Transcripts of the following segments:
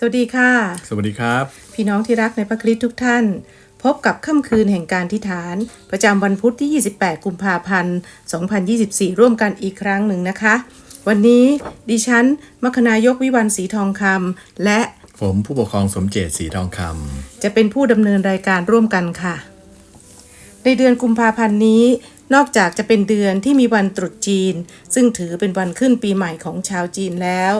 สวัสดีค่ะ สวัสดีครับ พี่น้องที่รักในพระคริสต์ทุกท่าน พบกับค่ำคืนแห่งการทิฐาน ประจำวันพุธที่ 28 กุมภาพันธ์ 2024 ร่วมกันอีกครั้งหนึ่งนะคะ วันนี้ดิฉันมัคนายกวิวันศรีทองคำและผมผู้ปกครองสมเจตศรีทองคจะเป็นผู้ดำเนินรายการร่วมกันค่ะ ในเดือนกุมภาพันธ์นี้ นอกจากจะเป็นเดือนที่มีวันตรุษจีน ซึ่งถือเป็นวันขึ้นปีใหม่ของชาวจีนแล้ว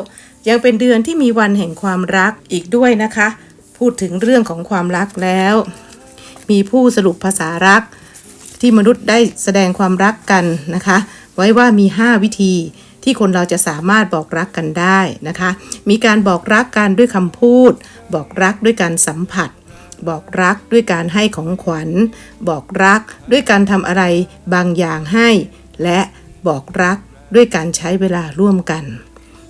ยังเป็นเดือนที่มีวันแห่งความรักอีกด้วยนะคะ พูดถึงเรื่องของความรักแล้ว มีผู้สรุปภาษารัก ที่มนุษย์ได้แสดงความรักกันนะคะ ไว้ว่ามี 5 วิธีที่คนเราจะสามารถบอกรักกันได้นะคะ มีการบอกรักกันด้วยคำพูด บอกรักด้วยการสัมผัส บอกรักด้วยการให้ของขวัญ บอกรักด้วยการทำอะไรบางอย่างให้ และบอกรักด้วยการใช้เวลาร่วมกัน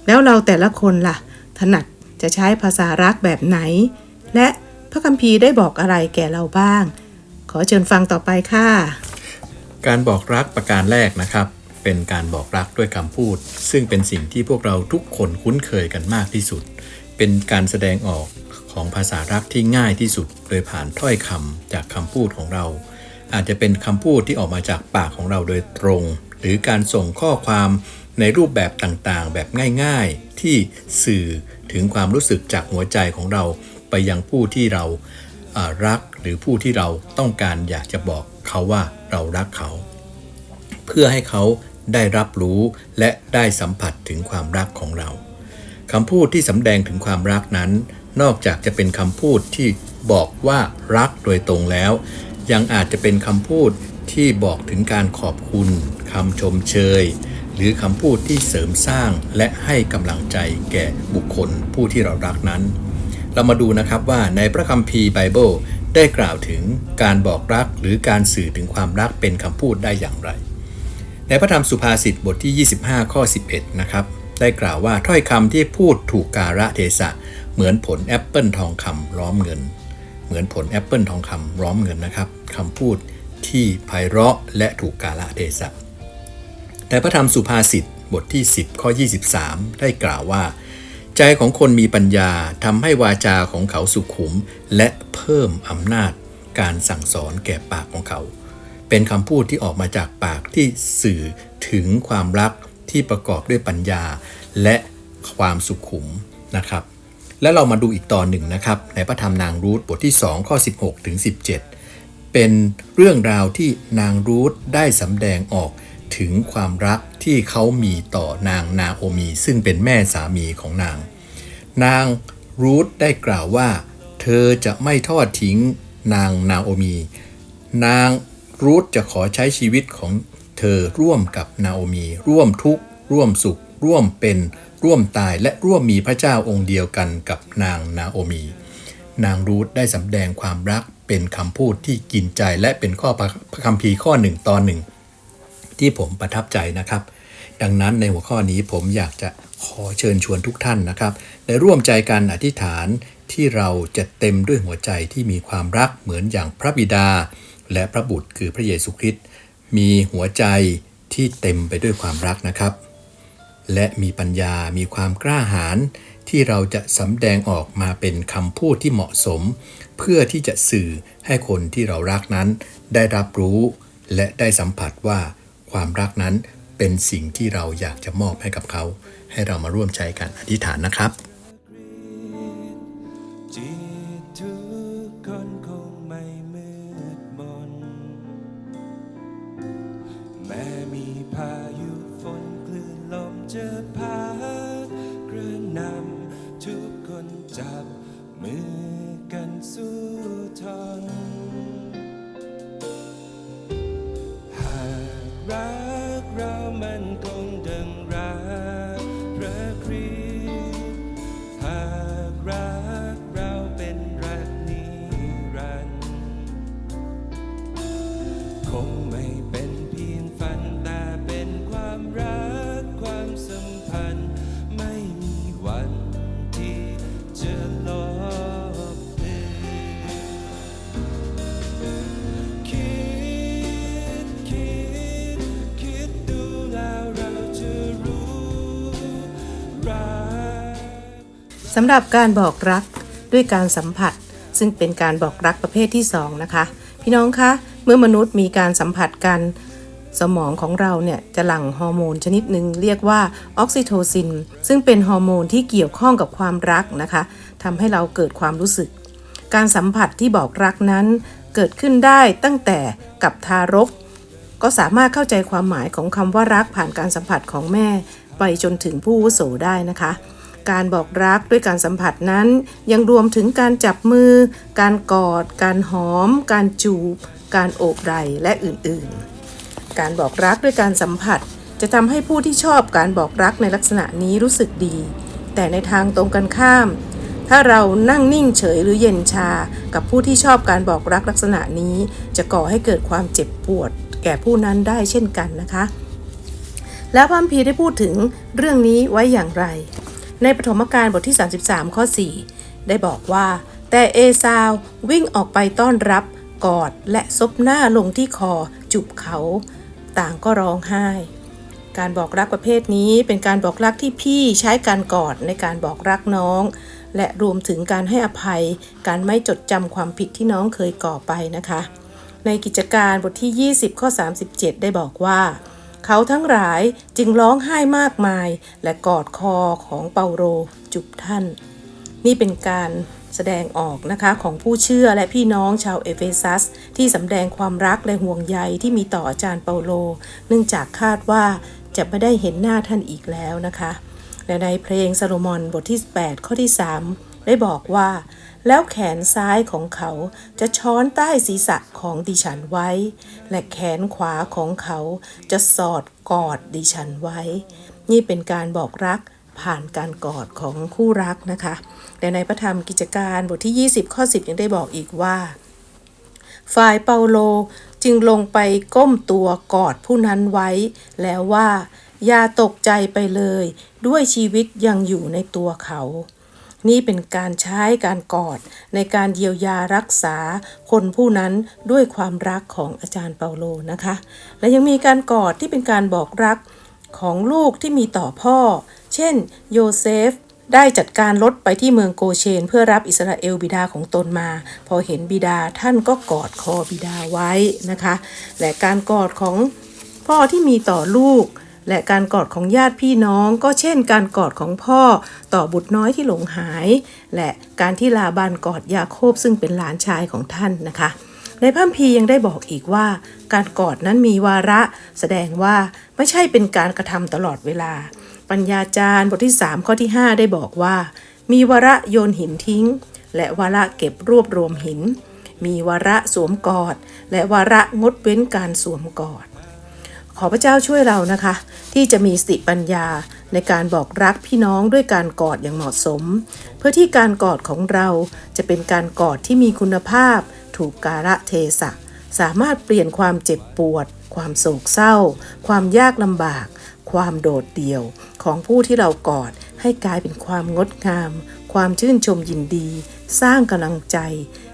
แล้วเราแต่ละคนล่ะ ถนัดจะใช้ภาษารักแบบไหน และพระคัมภีร์ได้บอกอะไรแก่เราบ้าง ขอเชิญฟังต่อไปค่ะ การบอกรักประการแรกนะครับ เป็นการบอกรักด้วยคำพูด ซึ่งเป็นสิ่งที่พวกเราทุกคนคุ้นเคยกันมากที่สุด เป็นการแสดงออกของภาษารักที่ง่ายที่สุด โดยผ่านถ้อยคำจากคำพูดของเรา อาจจะเป็นคำพูดที่ออกมาจากปากของเราโดยตรง หรือการส่งข้อความ ในรูปแบบต่างๆ แบบง่ายๆ ที่สื่อถึงความรู้สึกจากหัวใจของเราไปยังผู้ที่เรารักหรือผู้ที่เราต้องการอยากจะบอกเขาว่าเรารักเขา เพื่อให้เขาได้รับรู้และได้สัมผัสถึงความรักของเราคำพูดที่สำแดงถึงความรักนั้น นอกจากจะเป็นคำพูดที่บอกว่ารักโดยตรงแล้ว ยังอาจจะเป็นคำพูดที่บอกถึงการขอบคุณคำชมเชย หรือคำพูดที่เสริมสร้างและให้กำลังใจแก่บุคคลผู้ที่เรารักนั้น เรามาดูนะครับว่าในพระคัมภีร์ไบเบิลได้กล่าวถึงการบอกรักหรือการสื่อถึงความรักเป็นคำพูดได้อย่างไร ในพระธรรมสุภาษิตบทที่ 25 ข้อ 11 นะครับ ได้กล่าวว่าถ้อยคำที่พูดถูกกาละเทศะ เหมือนผลแอปเปิลทองคำร้อมเงิน เหมือนผลแอปเปิลทองคำร้อมเงินนะครับคำพูดที่ไพเราะและถูกกาละเทศะ ในพระธรรมสุภาษิตบทที่ 10 ข้อ 23 ได้กล่าวว่า ใจของคนมีปัญญาทำให้วาจาของเขาสุขุม และเพิ่มอำนาจการสั่งสอนแก่ปากของเขา เป็นคำพูดที่ออกมาจากปากที่สื่อถึงความรักที่ประกอบด้วยปัญญา และความสุขุมนะครับ และเรามาดูอีกตอนหนึ่งนะครับ ในพระธรรมนางรูธบทที่ 2 ข้อ 16 ถึง 17 เป็นเรื่องราวที่นางรูธได้สำแดงออก ถึงความรักที่เขามีต่อนางนาโอมี ซึ่งเป็นแม่สามีของนาง นางรูธได้กล่าวว่า เธอจะไม่ทอดทิ้งนางนาโอมี นางรูธจะขอใช้ชีวิตของเธอร่วมกับนาโอมี ร่วมทุกข์ ร่วมสุข ร่วมเป็นร่วมตายและร่วมมีพระเจ้าองค์เดียวกันกับนางนาโอมี นางรูธได้สำแดงความรักเป็นคำพูดที่กินใจและเป็นข้อพระคัมภีร์ข้อหนึ่งตอนหนึ่ง ที่ผมประทับใจนะครับ ดังนั้นในหัวข้อนี้ผมอยากจะขอเชิญชวนทุกท่านนะครับได้ร่วมใจกันอธิษฐานที่เราจะเต็มด้วยหัวใจที่มีความรักเหมือนอย่างพระบิดา และพระบุตรคือพระเยซูคริสต์มีหัวใจที่เต็มไปด้วยความรักนะครับ และมีปัญญามีความกล้าหาญที่เราจะสำแดงออกมาเป็นคำพูดที่เหมาะสม เพื่อที่จะสื่อให้คนที่เรารักนั้น ได้รับรู้ และได้สัมผัสว่า ความรักนั้นเป็นสิ่งที่เราอยากจะมอบให้กับเขา ให้เรามาร่วมใจกันอธิษฐานนะครับ สำหรับการบอกรักด้วยการสัมผัส ซึ่งเป็นการบอกรักประเภทที่สองนะคะ พี่น้องคะ เมื่อมนุษย์มีการสัมผัสกันสมองของเราเนี่ยจะหลั่งฮอร์โมนชนิดหนึ่งเรียกว่าออกซิโทซิน ซึ่งเป็นฮอร์โมนที่เกี่ยวข้องกับความรักนะคะทำให้เราเกิดความรู้สึก การสัมผัสที่บอกรักนั้น เกิดขึ้นได้ตั้งแต่กับทารก ก็สามารถเข้าใจความหมายของคำว่ารักผ่านการสัมผัสของแม่ ไปจนถึงผู้วุโสได้นะคะ การบอกรักด้วยการสัมผัสนั้น ยังรวมถึงการจับมือ การกอด การหอม การจูบ การโอบไหล่และอื่นๆ การบอกรักด้วยการสัมผัส จะทำให้ผู้ที่ชอบการบอกรักในลักษณะนี้รู้สึกดี แต่ในทางตรงกันข้าม ถ้าเรานั่งนิ่งเฉยหรือเย็นชา กับผู้ที่ชอบการบอกรักลักษณะนี้ จะก่อให้เกิดความเจ็บปวด แก่ผู้นั้นได้เช่นกันนะคะแล้วพัมภีได้พูดถึงเรื่องนี้ไว้อย่างไร ในปฐมกาลบทที่ 33 ข้อ 4 ได้บอกว่า แต่เอซาววิ่งออกไปต้อนรับกอดและซบหน้าลงที่คอจุบเขา ต่างก็ร้องไห้ การบอกรักประเภทนี้เป็นการบอกรักที่พี่ใช้การกอดในการบอกรักน้อง และรวมถึงการให้อภัย การไม่จดจำความผิดที่น้องเคยก่อไปนะคะ ในกิจการบทที่ 20 ข้อ 37 ได้บอกว่า เขาทั้งหลายจึงร้องไห้มากมาย และกอดคอของเปาโลจุบท่าน นี่เป็นการแสดงออกนะคะของผู้เชื่อและพี่น้องชาวเอเฟซัส ที่สำแดงความรักและห่วงใยที่มีต่ออาจารย์เปาโล เนื่องจากคาดว่าจะไม่ได้เห็นหน้าท่านอีกแล้วนะคะ และในเพลงซาโลมอนบทที่ 8 ข้อที่ 3 ได้บอกว่า แล้วแขนซ้ายของเขาจะช้อนใต้ศีรษะของดิฉันไว้ และแขนขวาของเขาจะสอดกอดดิฉันไว้ นี่เป็นการบอกรักผ่านการกอดของคู่รักนะคะและในพระธรรมกิจการบทที่ 20 ข้อ 10 ยังได้บอกอีกว่า ฝ่ายเปาโลจึงลงไปก้มตัวกอดผู้นั้นไว้ แล้วว่า อย่าตกใจไปเลย ด้วยชีวิตยังอยู่ในตัวเขา นี่เป็นการใช้การกอดในการเยียวยารักษาคนผู้นั้นด้วยความรักของอาจารย์เปาโลนะคะ และยังมีการกอดที่เป็นการบอกรักของลูกที่มีต่อพ่อ เช่น โยเซฟได้จัดการรถไปที่เมืองโกเชน เพื่อรับอิสราเอลบิดาของตนมา พอเห็นบิดาท่านก็กอดคอบิดาไว้นะคะ และการกอดของพ่อที่มีต่อลูก และการกอดของญาติพี่น้องก็เช่นการกอดของพ่อต่อบุตรน้อยที่หลงหาย และการที่ลาบานกอดยาโคบซึ่งเป็นหลานชายของท่านนะคะในพระคัมภียังได้บอกอีกว่า การกอดนั้นมีวาระ แสดงว่าไม่ใช่เป็นการกระทำตลอดเวลา ปัญญาจารย์บทที่ 3 ข้อที่ 5 ได้บอกว่า มีวาระโยนหินทิ้ง และวาระเก็บรวบรวมหิน มีวาระสวมกอด และวาระงดเว้นการสวมกอด ขอพระเจ้าช่วยเรานะคะ ที่จะมีสติปัญญาในการบอกรักพี่น้องด้วยการกอดอย่างเหมาะสม เพื่อที่การกอดของเราจะเป็นการกอดที่มีคุณภาพ ถูกกาละเทศะ สามารถเปลี่ยนความเจ็บปวด ความโศกเศร้า ความยากลำบาก ความโดดเดี่ยวของผู้ที่เรากอดให้กลายเป็นความงดงาม ความชื่นชมยินดี สร้างกำลังใจ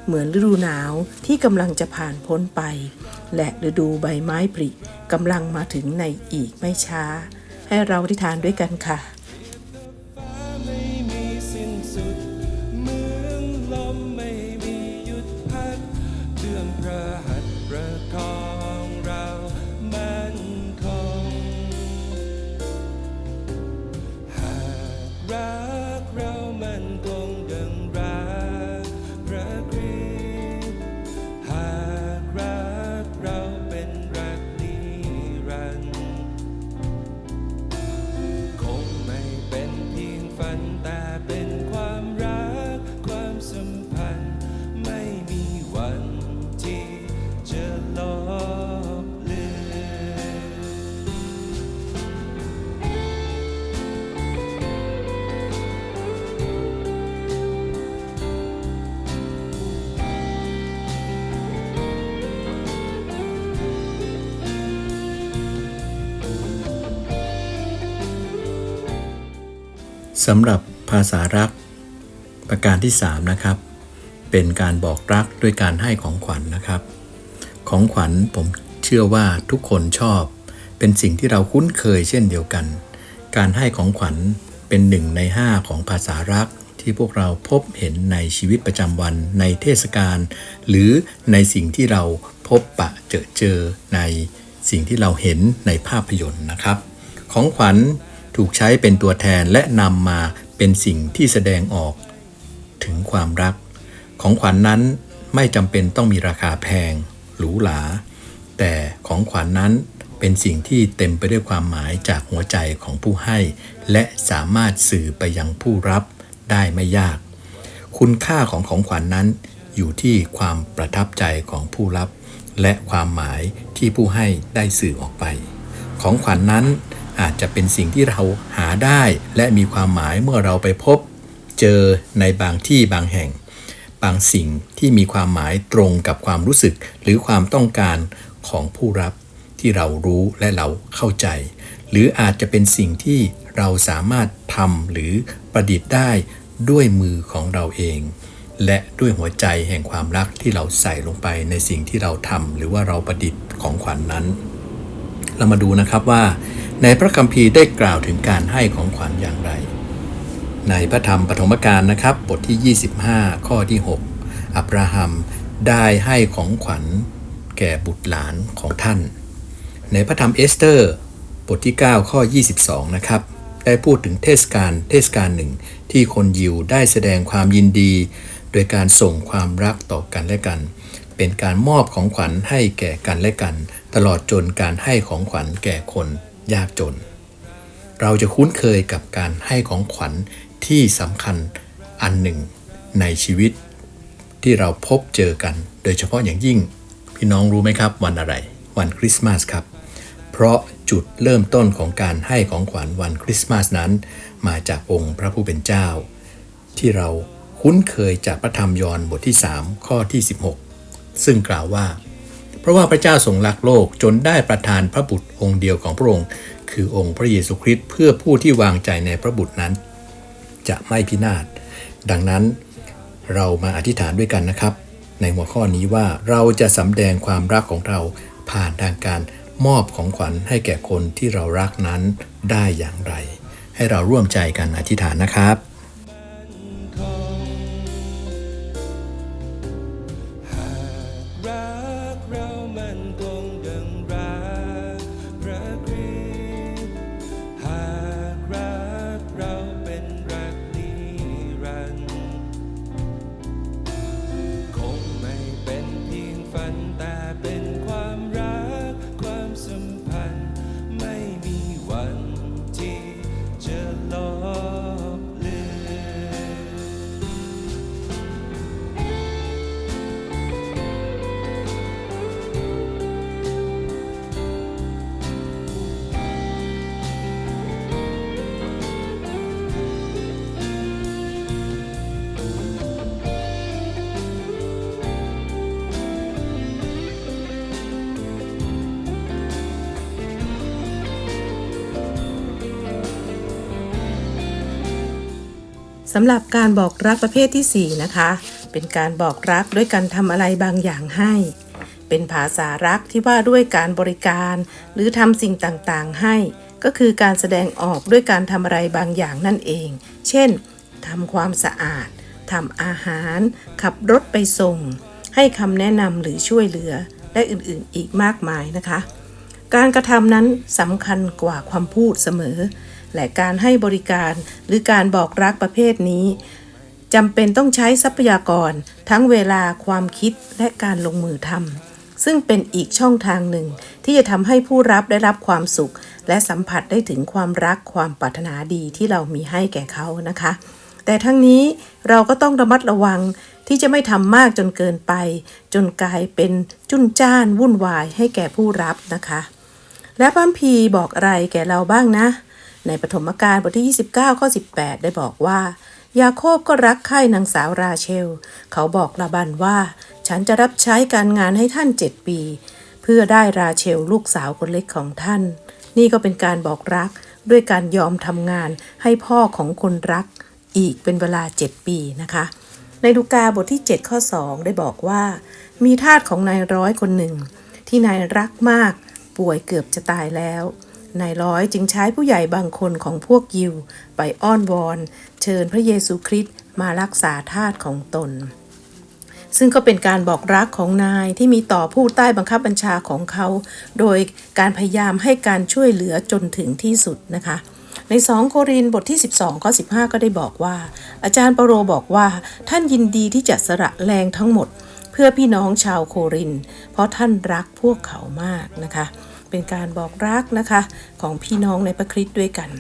เหมือนฤดูหนาวที่กำลังจะผ่านพ้นไป และฤดูใบไม้ผลิกำลังมาถึงในอีกไม่ช้า ให้เราอธิษฐานด้วยกันค่ะฟ้า สำหรับภาษารัก ประการที่ 3 นะครับ เป็นการบอกรักด้วยการให้ของขวัญนะครับ ของขวัญผมเชื่อว่าทุกคนชอบ เป็นสิ่งที่เราคุ้นเคยเช่นเดียวกัน การให้ของขวัญเป็นหนึ่งในห้าของภาษารักที่ที่พวกเราพบเห็นในชีวิตประจำวันในเทศกาลหรือในสิ่งที่เราพบปะเจอเจอในสิ่งที่เราเห็นในภาพยนตร์นะครับ ของขวัญ ถูกใช้เป็นตัวแทนและนำมาเป็นสิ่งที่แสดงออกถึงความรัก ของขวัญนนั้นไม่จำเป็นต้องมีราคาแพงหรูหราแต่ของขวัญนนั้นเป็นสิ่งที่เต็มไปด้วยความหมายจากหัวใจของผู้ให้ และสามารถสื่อไปยังผู้รับได้ไม่ยาก คุณค่าของของขวัญนนั้นอยู่ที่ความประทับใจของผู้รับ และความหมายที่ผู้ให้ได้สื่อออกไป ของขวัญนนั้น อาจจะเป็นสิ่งที่เราหาได้ และมีความหมายเมื่อเราไปพบ เจอในบางที่บางแห่ง บางสิ่งที่มีความหมายตรงกับความรู้สึก หรือความต้องการของผู้รับที่เรารู้และเราเข้าใจ หรืออาจจะเป็นสิ่งที่เราสามารถทำหรือประดิษฐ์ได้ด้วยมือของเราเอง และด้วยหัวใจแห่งความรักที่เราใส่ลงไปในสิ่งที่เราทำหรือว่าเราประดิษฐ์ของขวัญนนั้น เรามาดูนะครับว่า ในพระคัมภีร์ได้กล่าวถึงการให้ของขวัญอย่างไร ในพระธรรมปฐมกาลนะครับ บทที่ 25 ข้อที่ 6 อับราฮัมได้ให้ของขวัญแก่บุตรหลานของท่าน ในพระธรรมเอสเตอร์ บทที่ 9 ข้อ 22 นะครับ ได้พูดถึงเทศกาลเทศกาลหนึ่ง ที่คนยิวได้แสดงความยินดี โดยการส่งความรักต่อกันและกัน เป็นการมอบของขวัญให้แก่กันและกัน ตลอดจนการให้ของขวัญแก่คน ยากจน เราจะคุ้นเคยกับการให้ของขวัญที่สำคัญอันหนึ่งในชีวิต ที่เราพบเจอกัน โดยเฉพาะอย่างยิ่ง พี่น้องรู้ไหมครับ วันอะไร วันคริสต์มาสครับ เพราะจุดเริ่มต้นของการให้ของขวัญวันคริสต์มาสนั้น มาจากองค์พระผู้เป็นเจ้า ที่เราคุ้นเคยจากพระธรรมยอห์นบทที่ 3 ข้อที่ 16 ซึ่งกล่าวว่า เพราะว่าพระเจ้าทรงรักโลกจนได้ประทานพระบุตรองค์เดียวของพระองค์ คือองค์พระเยซูคริสต์เพื่อผู้ที่วางใจในพระบุตรนั้น จะไม่พินาศดังนั้นเรามาอธิษฐานด้วยกันนะครับ ในหัวข้อนี้ว่าเราจะสำแดงความรักของเราผ่านทางการมอบของขวัญให้แก่คนที่เรารักนั้นได้อย่างไร ให้เราร่วมใจกันอธิษฐานนะครับ สำหรับการบอกรักประเภทที่ 4 นะคะ เป็นการบอกรักด้วยการทำอะไรบางอย่างให้ เป็นภาษารักที่ว่าด้วยการบริการ หรือทำสิ่งต่างๆให้ ก็คือการแสดงออกด้วยการทำอะไรบางอย่างนั่นเอง เช่นทำความสะอาดทำอาหาร ขับรถไปส่ง ให้คำแนะนำหรือช่วยเหลือ และอื่นๆอีกมากมายนะคะ การกระทำนั้นสำคัญกว่าความพูดเสมอ และการให้บริการ หรือการบอกรักประเภทนี้จำเป็นต้องใช้ทรัพยากร ทั้งเวลาความคิดและการลงมือทำซึ่งเป็นอีกช่องทางหนึ่ง ที่จะทำให้ผู้รับได้รับความสุข และสัมผัสได้ถึงความรักความปรารถนาดีที่เรามีให้แก่เขานะคะ แต่ทั้งนี้เราก็ต้องระมัดระวังที่จะไม่ทำมากจนเกินไป จนกลายเป็นจุนจ้านวุ่นวายให้แก่ผู้รับนะคะ และพัมภีบอกอะไรแก่เราบ้างนะ ในปฐมกาลบทที่ 29 ข้อ 18 ได้บอกว่า ยาโคบก็รักใคร่นางสาวราเชล เขาบอกลาบันว่า ฉันจะรับใช้การงานให้ท่านเจ็ดปี เพื่อได้ราเชลลูกสาวคนเล็กของท่าน นี่ก็เป็นการบอกรักด้วยการยอมทำงานให้พ่อของคนรักอีกเป็นเวลา7ปีนะคะ ในลูกาบทที่ 7 ข้อ 2 ได้บอกว่า มีทาสของนายร้อยคนหนึ่ง ที่นายรักมากป่วยเกือบจะตายแล้ว นายร้อยจึงใช้ผู้ใหญ่บางคนของพวกยิว ไปอ้อนวอน เชิญพระเยซูคริสต์มารักษาทาสของตน ซึ่งก็เป็นการบอกรักของนายที่มีต่อผู้ใต้บังคับบัญชาของเขา โดยการพยายามให้การช่วยเหลือจนถึงที่สุดนะคะใน 2 โครินบทที่ 12ข้อ15 ก็ได้บอกว่า อาจารย์เปโรบอกว่า ท่านยินดีที่จะสละแรงทั้งหมด เพื่อพี่น้องชาวโคริน เพราะท่านรักพวกเขามากนะคะ เป็นการบอกรักนะคะ ของพี่น้องในพระคริสต์ด้วยกัน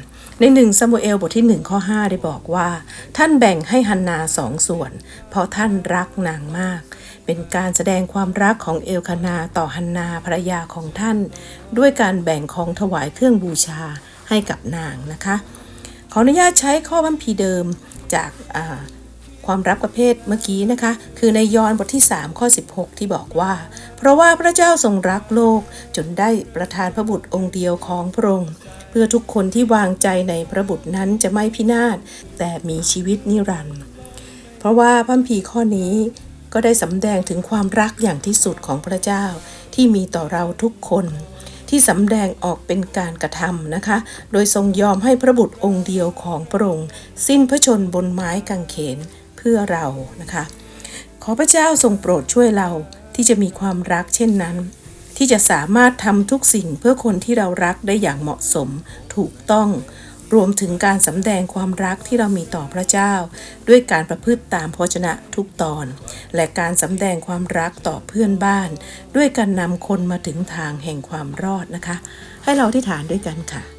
ในหนึ่งซามูเอลบทที่ 1 ข้อ 5 ได้บอกว่า ท่านแบ่งให้ฮันนาสองส่วน เพราะท่านรักนางมาก เป็นการแสดงความรักของเอลคานาต่อฮันนาภรรยาของท่าน ด้วยการแบ่งของถวายเครื่องบูชาให้กับนางนะคะ ขออนุญาตใช้ข้อบัมพีเดิมจากอ่า ความรับประเภทเมื่อกี้นะคะ คือในยอห์นบทที่ 3 ข้อ 16 ที่บอกว่า เพราะว่าพระเจ้าทรงรักโลก จนได้ประทานพระบุตรองค์เดียวของพระองค์เพื่อทุกคนที่วางใจในพระบุตรนั้นจะไม่พินาศแต่มีชีวิตนิรันดร์เพราะว่าพระคัมภีข้อนี้ก็ได้สำแดงถึงความรักอย่างที่สุดของพระเจ้าที่มีต่อเราทุกคนที่สำแดงออกเป็นการกระทำนะคะ โดยทรงยอมให้พระบุตรองค์เดียวของพระองค์สิ้นพระชนบนไม้กางเขน พื่อเรานะคะ ขอพระเจ้าทรงโปรดช่วยเราที่จะมีความรักเช่นนั้น ที่จะสามารถทำทุกสิ่งเพื่อคนที่เรารักได้อย่างเหมาะสมถูกต้อง รวมถึงการสำแดงความรักที่เรามีต่อพระเจ้า ด้วยการประพฤติตามพระวจนะทุกตอน และการสำแดงความรักต่อเพื่อนบ้าน ด้วยการนำคนมาถึงทางแห่งความรอดนะคะ ให้เราที่ฐานด้วยกันค่ะ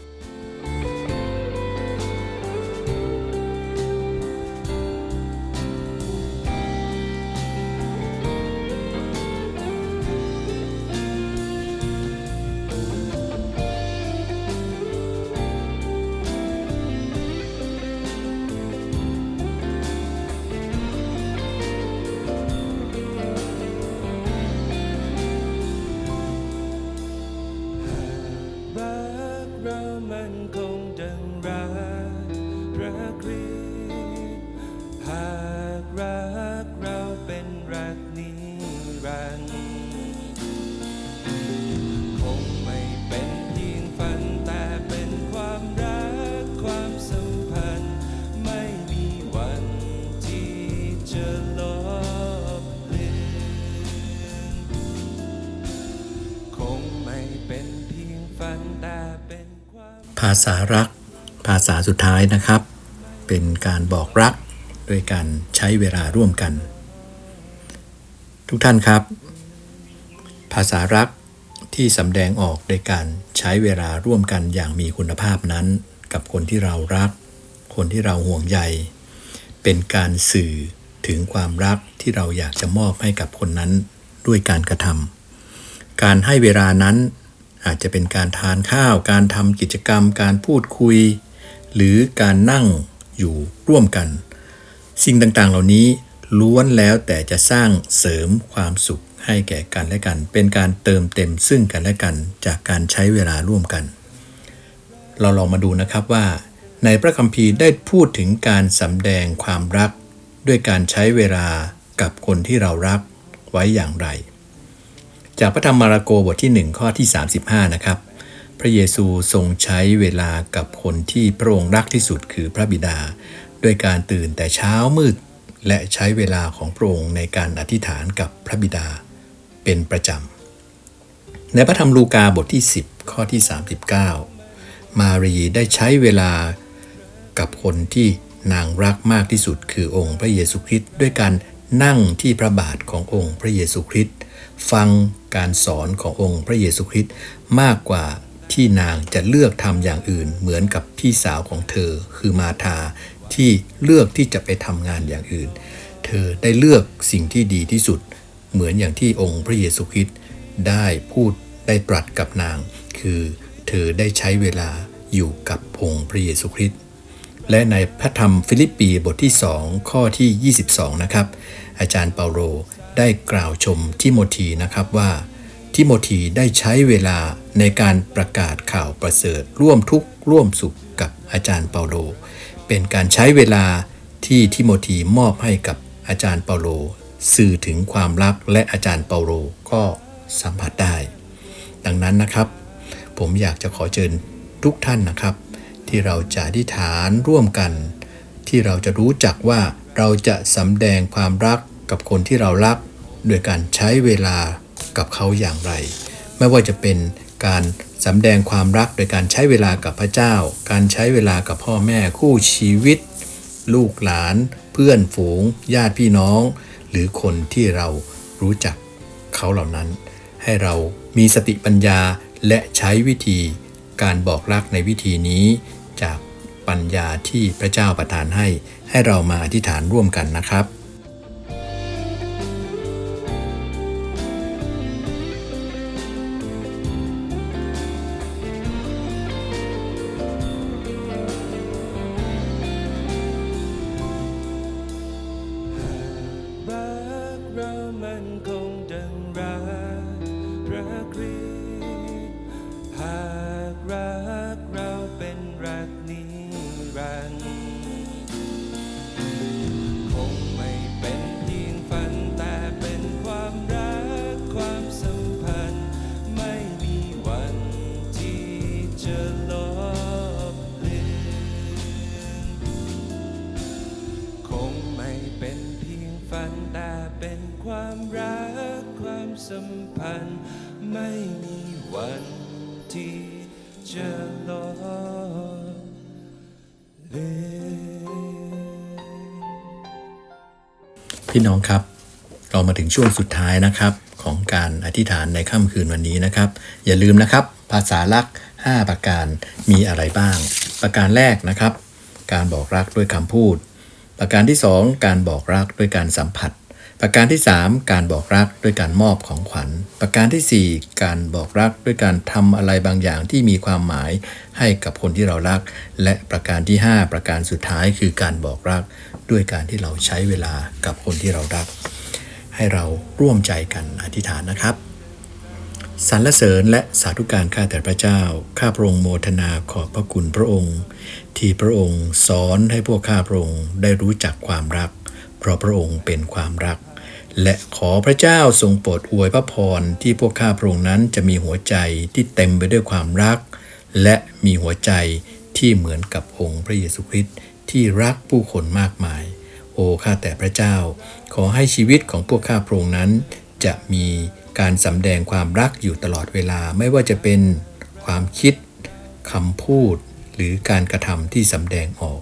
พระคริสต์หากรักเราเป็นรักนิรันดร์คงไม่เป็นเพียงฝันแต่เป็นความรักความสัมพันธ์ ไม่มีวันที่จะลบเลือนคงไม่เป็นเพียงฝันแต่เป็นความภาษารักภาษาสุดท้ายนะครับ เป็นการบอกรักโดยการใช้เวลาร่วมกัน ทุกท่านครับ ภาษารักที่สำแดงออกโดยการใช้เวลาร่วมกันอย่างมีคุณภาพนั้น กับคนที่เรารัก คนที่เราห่วงใย เป็นการสื่อถึงความรักที่เราอยากจะมอบให้กับคนนั้นด้วยการกระทำการให้เวลานั้นอาจจะเป็นการทานข้าว การทำกิจกรรม การพูดคุย หรือการนั่ง อยู่ร่วมกัน สิ่งต่างๆเหล่านี้ล้วนแล้วแต่จะสร้างเสริมความสุขให้แก่กันและกัน เป็นการเติมเต็มซึ่งกันและกันจากการใช้เวลาร่วมกัน เราลองมาดูนะครับว่าในพระคัมภีร์ได้พูดถึงการสำแดงความรัก ด้วยการใช้เวลากับคนที่เรารักไว้อย่างไร จากพระธรรมมาระโกบทที่ 1 ข้อที่ 35 นะครับ พระเยซูทรงใช้เวลากับคนที่พระองค์รักที่สุดคือพระบิดา ด้วยการตื่นแต่เช้ามืด และใช้เวลาของพระองค์ในการอธิษฐานกับพระบิดาเป็นประจำ ในพระธรรมลูกาบทที่ 10 ข้อที่ 39 มารีได้ใช้เวลากับคนที่นางรักมากที่สุดคือองค์พระเยซูคริสต์ด้วยการนั่งที่พระบาทขององค์พระเยซูคริสต์ฟังการสอนขององค์พระเยซูคริสต์มากกว่า ที่นางจะเลือกทำอย่างอื่นเหมือนกับพี่สาวของเธอคือมาธาที่เลือกที่จะไปทำงานอย่างอื่น เธอได้เลือกสิ่งที่ดีที่สุด เหมือนอย่างที่องค์พระเยซูคริสต์ได้พูดได้ตรัสกับนาง คือเธอได้ใช้เวลาอยู่กับองค์พระเยซูคริสต์และในพระธรรมฟิลิปปีบทที่ 2 ข้อที่ 22 นะครับ อาจารย์เปาโลได้กล่าวชมทิโมธีนะครับว่า ทิโมธีได้ใช้เวลา ในการประกาศข่าวประเสริฐ ร่วมทุกข์ร่วมสุขกับอาจารย์เปาโล เป็นการใช้เวลาที่ทิโมธีมอบให้กับอาจารย์เปาโล สื่อถึงความรักและอาจารย์เปาโลก็สัมผัสได้ ดังนั้นนะครับ ผมอยากจะขอเชิญทุกท่านนะครับ ที่เราจะอธิษฐานร่วมกัน ที่เราจะรู้จักว่าเราจะสำแดงความรักกับคนที่เรารัก โดยการใช้เวลากับเขาอย่างไร ไม่ว่าจะเป็น การสำแดงความรักโดยการใช้เวลากับพระเจ้า การใช้เวลากับพ่อแม่คู่ชีวิต ลูกหลาน เพื่อนฝูง ญาติพี่น้อง หรือคนที่เรารู้จักเขาเหล่านั้น ให้เรามีสติปัญญาและใช้วิธีการบอกรักในวิธีนี้จากปัญญาที่พระเจ้าประทานให้ ให้เรามาอธิษฐานร่วมกันนะครับ องครับ เรามาถึงช่วงสุดท้ายนะครับ ของการอธิษฐานในค่ำคืนวันนี้นะครับ อย่าลืมนะครับ ภาษาลักษณ์5ประการมีอะไรบ้าง ประการแรกนะครับ การบอกรักด้วยคำพูด ประการที่ 2 การบอกรักด้วยการสัมผัส ประการที่ 3 การบอกรักด้วยการมอบของขวัญ ประการทีสี่4 การบอกรักด้วยการทำอะไรบางอย่างที่มีความหมายให้กับคนที่เรารัก และประการที่ 5 ประการสุดท้ายคือการบอกรัก ด้วยการที่เราใช้เวลากับคนที่เรารัก ให้เราร่วมใจกันอธิษฐานนะครับสรรเสริญและสาธุการข้าแต่พระเจ้า ข้าพระองค์โมทนาขอบพระคุณพระองค์ ที่พระองค์สอนให้พวกข้าพระองค์ได้รู้จักความรัก เพราะพระองค์เป็นความรัก และขอพระเจ้าทรงโปรดอวยพระพรที่พวกข้าพระองค์นั้นจะมีหัวใจที่เต็มไปด้วยความรัก และมีหัวใจที่เหมือนกับองค์พระเยซูคริสต์ ที่รักผู้คนมากมาย โอ้ข้าแต่พระเจ้า ขอให้ชีวิตของพวกข้าพระองค์นั้น จะมีการสำแดงความรักอยู่ตลอดเวลาไม่ว่าจะเป็นความคิดคำพูด หรือการกระทำที่สำแดงออก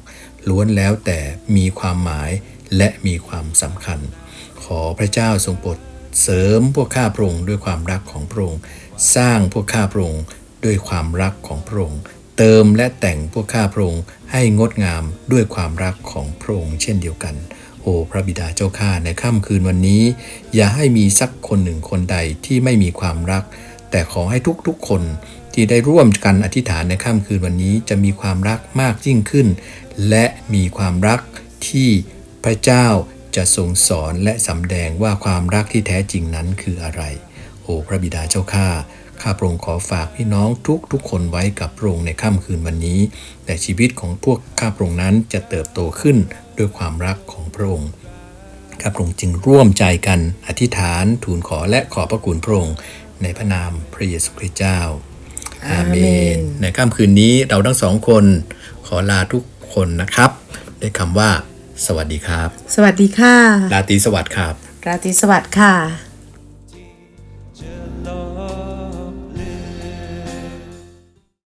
ล้วนแล้วแต่มีความหมายและมีความสำคัญ ขอพระเจ้าทรงโปรดเสริมพวกข้าพระองค์ด้วยความรักของพระองค์สร้างพวกข้าพระองค์ด้วยความรักของพระองค์ เติมและแต่งพวกข้าพระองค์ให้งดงามด้วยความรักของพระองค์เช่นเดียวกัน โอ้พระบิดาเจ้าข้าในค่ำคืนวันนี้ อย่าให้มีสักคนหนึ่งคนใดที่ไม่มีความรัก แต่ขอให้ทุกๆคนที่ได้ร่วมกันอธิษฐานในค่ำคืนวันนี้จะมีความรักมากยิ่งขึ้น และมีความรักที่พระเจ้าจะทรงสอนและสำแดงว่าความรักที่แท้จริงนั้นคืออะไร โอ้พระบิดาเจ้าข้า ข้าพระองค์ขอฝากพี่น้องทุกทุกๆคนไว้กับพระองค์ในค่ำคืนวันนี้ แต่ชีวิตของพวกข้าพระองค์นั้นจะเติบโตขึ้นด้วยความรักของพระองค์ข้าพระองค์จึงร่วมใจกันอธิษฐานทูลขอและขอบพระคุณพระองค์ในพระนามพระเยซูคริสต์เจ้าอาเมอาเมนนในค่ำคืนนี้เราทั้งสองคนขอลาทุกคนนะครับ ด้วยคำว่า สวัสดีครับ สวัสดีค่ะ ราตรีสวัสดิ์ครับ ราตรีสวัสดิ์ค่ะ